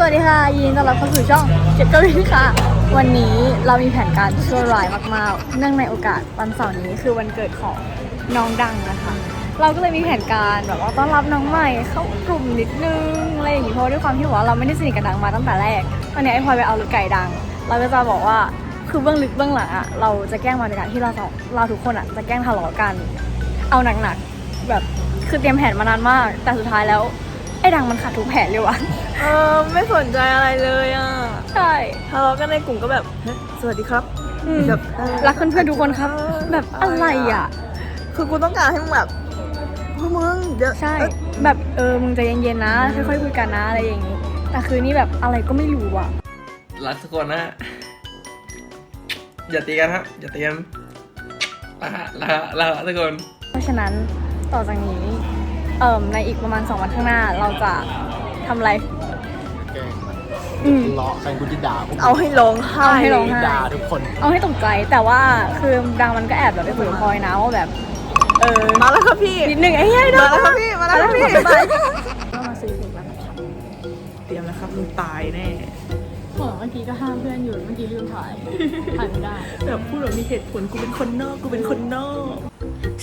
สวัสดีค่ะ ยินดีต้อนรับเข้าสู่ช่องเจ็ดกวินค่ะ วันนี้เรามีแผนการชั่วร้ายมากๆ เนื่องในโอกาสวันเสาร์นี้คือวันเกิดของน้องดังนะคะ เราก็เลยมีแผนการแบบว่าต้อนรับน้องใหม่เข้ากลุ่มนิดนึงอะไรอย่างงี้เพราะด้วยความที่ว่าเราไม่ได้สนิทกับดังมาตั้งแต่แรกวันนี้ไอ้พลอยไปเอาลูกไก่ดัง เราก็จะบอกว่าคือเบื้องลึกเบื้องหลังอะเราจะแกล้งมาในการที่เราสองเราทุกคนอะจะแกล้งทะเลาะกัน เอาหนักๆแบบคือเตรียมแผนมานานมาก แต่สุดท้ายแล้ว ไอ้ดังมันขาดทุกแผนเลยว่ะเออไม่สนใจอะไรเลยอะใช่ทะเลาะกันในกลุ่มก็แบบเฮ้ยสวัสดีครับอืมแบบเออรักเพื่อนๆทุกคนครับ แบบอะไรอะ คือกูต้องการให้มึงแบบพวกมึงเดี๋ยวใช่ เอ้ยแบบเออมึงใจเย็นๆนะค่อยๆคุยกันนะอะไรอย่างงี้ แต่คือนี่แบบอะไรก็ไม่รู้อะ รักทุกคนนะฮะอย่าตีกันฮะอย่าตีกันละฮะละฮะละฮะทุกคน เพราะฉะนั้นต่อจากนี้ เอ่มในอีกประมาณ 2 วันข้างหน้าเราจะทำอะไร แกล้งมันอืม เลาะใครกูจะด่าพวกเอาให้ร้องไห้เอาให้ร้องไห้ ด่าทุกคนเอาให้ตกใจแต่ว่าคือดังมันก็แอบแบบไปคุยกับพลอยนะว่าแบบ เออมาแล้วครับพี่ นิดนึงไอ้เหี้ยมาแล้วครับพี่ มาแล้วครับพี่ บ๊ายบายก็มาซื้อถึงร้านช็อปเตรียมนะครับมึงตายแน่เมื่อกี้ก็ห้ามเพื่อนอยู่เมื่อกี้ลืมถ่ายถ่ายไม่ได้ แบบพูดแบบมีเหตุผลกูเป็นคนนอกกูเป็นคนนอก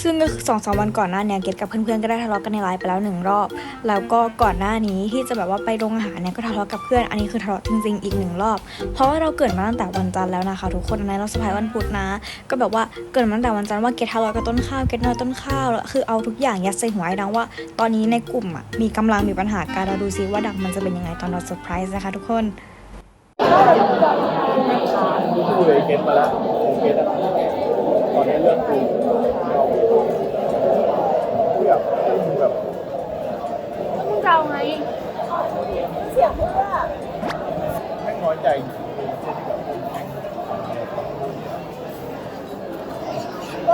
ซึ่งก็สองสามวันก่อนหน้าเนี่ยเกดกับเพื่อนๆก็ได้ทะเลาะกันในไลน์ไปแล้วหนึ่งรอบ แล้วก็ก่อนหน้านี้ที่จะแบบว่าไปโรงอาหารเนี่ยก็ทะเลาะกับเพื่อน อันนี้คือทะเลาะจริงๆอีกหนึ่งรอบ เพราะว่าเราเกิดมาตั้งแต่วันจันทร์แล้วนะคะทุกคนอันเราสะพายวันพุธนะ ก็แบบว่าเกิดมาตั้งแต่วันจันทร์ว่าเกดทะเลาะกับต้นข้าวเกดนอยต้นข้าวแล้วคือเอาทุกอย่างยัดใส่หัวไอ้ดังว่า ตอนนี้ในกลุ่มอะมีกำลังมีปัญหาการเราดูซิว่าดังมันจะเป็นยังไงตอนเราเซอร์ไพรส์นะคะทุกคนกูเลยเกตมาแล้วเกตตอนนี้เรื่องกูกูอยากให้มึงแบบ มึงจะเอาไง แม่งน้อยใจ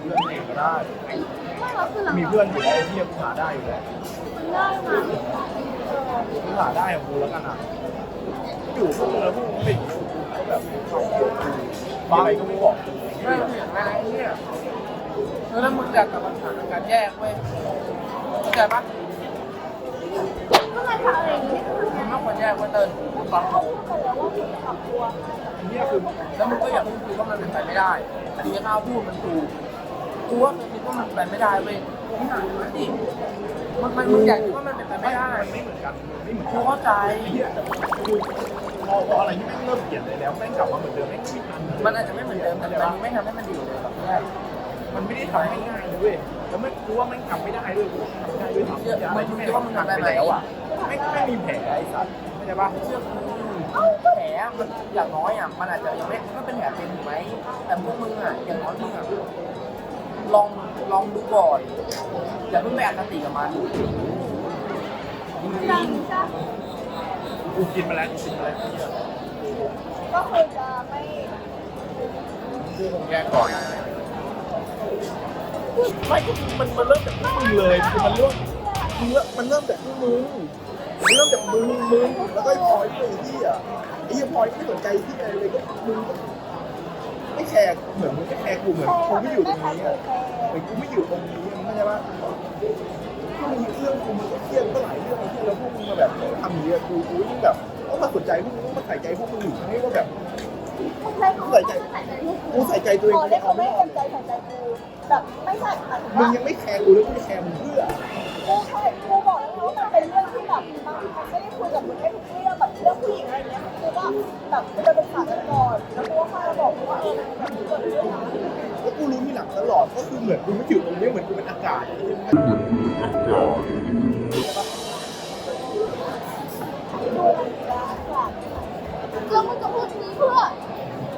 เพื่อนเองก็ได้มีเพื่อนอยู่แล้วไอ้เที่ยกูหาได้อยู่แล้วกูหาได้ของกูแล้วกันอะอยู่พวกมึงแล้วพวกมึงไม่อยู่กูก็แบบเขาบางอะไรก็ไม่บอกกูไม่เห็นอะไรเนี่ยแล้วมึงอยากกับปัญหาการแยกเว้ยเข้าใจปะมึงไม่ควรแยกเว้ยเติ้ลพูดฟังอันเนี้ยคือ แล้วมึงก็อย่าเพิ่งคิดว่ามันเป็นไปไม่ได้อันนี้ข้าวพูดมันถูก กูว่ามึงคิดว่ามันเป็นไปไม่ได้เว้ยมึงหาดูดิมันมันมึงอยากคิดว่ามันเป็นไปไม่ได้มันไม่เหมือนกันมันไม่เหมือนกูกันเข้าใจไอ้เหี้ยแต่กูพอพออะไรที่แม่งเริ่มเปลี่ยนเลยแล้วแม่งกลับมาเหมือนเดิมแม่งชีวิตมันมันอาจจะไม่เหมือนเดิมแต่มันไม่ทำให้มันดีเลยหรอกเพื่อนมันไม่ได้ทำให้ง่ายเลยเว้ยแล้วไม่รู้ว่าแม่งทำไม่ได้ด้วยกูว่าทำไม่ได้ด้วยทำอะไรที่แม่งทำไปแล้วอะไม่ไม่มีแผลไอ้สัตว์เข้าใจปะเชื่อกูแผลมันอย่างน้อยอะมันอาจจะยังไม่ไม่เป็นแผลเป็นถูกไหมแต่พวกมึงอะอย่างน้อยมึงอะ ลองลองดูก่อนอย่าเพิ่งไปอคติกับมันจริงกูกินมาแล้วกูกินมาแล้วเนี่ยก็คือจะไม่กูคงแยกก่อนไม่ก็มันมันเริ่มจากพวกมึงเลยคือมันเริ่มมันเริ่มมันเริ่มจากพวกมึงมันเริ่มจากมึงมึงแล้วก็ไอ้พลอยไอ้ที่อะไอ้เหี้ยพลอยไม่สนใจที่อะไรเลยก็มึงก็ ไม่แคร์เหมือนมึงไม่แคร์กูเหมือนกูไม่อยู่ตรงนี้อะเหมือนกูไม่อยู่ตรงนี้มึงเข้าใจปะถ้ามึงเรื่องกูมึงก็เครียดก็หลายเรื่องไอ้ที่แล้วพวกมึงมาแบบทำอย่างเงี้ยกูกูยิ่งแบบต้องมาสนใจพวกมึงต้องมาใส่ใจพวกมึงอยู่ให้ว่าแบบกูใส่ใจกูใส่ใจตัวเองพอกูได้เอาเขาไม่ไม่รอเต็ดมเลยใจใส่ใจกูแบบไม่ใช่หมายถึงมึงว่ายังไม่แคร์กูแล้วกูจะแคร์มึงเพื่อกูแค่กู แบบกูจะไปถามกันก่อนแล้วกูก็ค่อยมาบอกว่าเออมันแบบเกิดเรื่องอะไรแล้วกูรู้ที่หลังตลอดก็คือเหมือนกูไม่อยู่ตรงนี้เหมือนกูเป็นอากาศแล้วมึงจะพูดนี้เพื่อ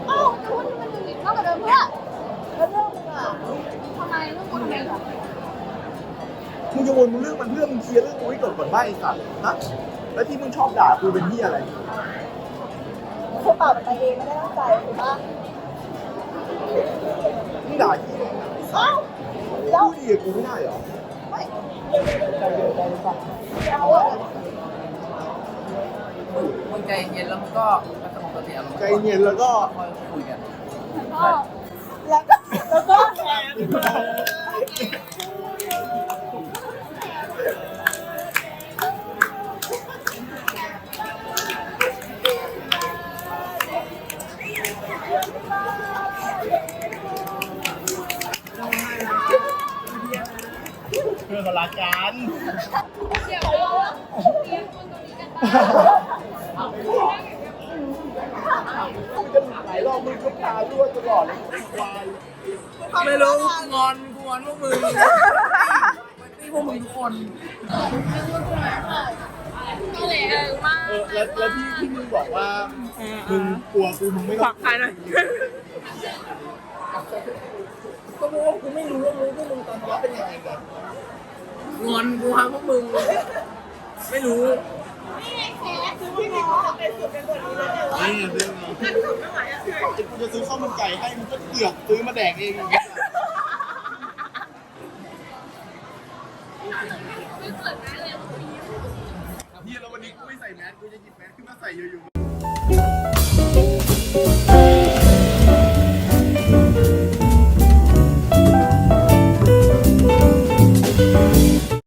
เอ้าจะพูดมันอย่างนี้มากกว่าเดิมเพื่อแล้วเรื่องมึงอะทำไมเรื่องกูทำไมเหรอมึงจะวนมึงเรื่องมันเรื่องมึงเคลียร์เรื่องกูให้จบก่อนบ้าไอ้สัตว์นะแล้วที่มึงชอบด่ากูเป็นที่อะไร คือเปล่ามันไปเองไม่ได้ตั้งใจถูกปะมึงด่าที่เอ้าแล้แล้ววดีกับกูไม่ได้เหรอไม่เดี๋ยวอะมึงใจเย็นแล้วมึงก็สงบสติอารมณ์ใจเย็นแล้วก็ค่อยคุยกัน แล้วก็แล้วก็ เพื่อนมารักกันมึงจะหลายรอบมึงก็พาด้วยตลอดเลยควายไม่รู้งอนกูงอนพวกมึงนี่พวกมึงทุกคนเออแล้วแล้วที่ที่มึงบอกว่ามึงกลัวกูมึงไม่ต้องใครหน่อยก็รู้ว่ากูไม่รู้ว่ารู้พวกมึงตอนนี้เป็นยังไงกัน งอนกูฮะพวกมึง ไม่รู้คือพี่มีควาเป็นสุดเป็นบทนี้เลยวแต่นี่เรื่องเราถ้าสุดไม่ไหวอะคือจะกูจะซื้อข้าวมันไก่ให้มึงก็เกือกซื้อมาแดกเองไม่เกิดนเลยพี่แล้ววันนี้กูไม่ใส่แมสกูจะหยิบแมสขึ้นมาใส่อยู่ๆ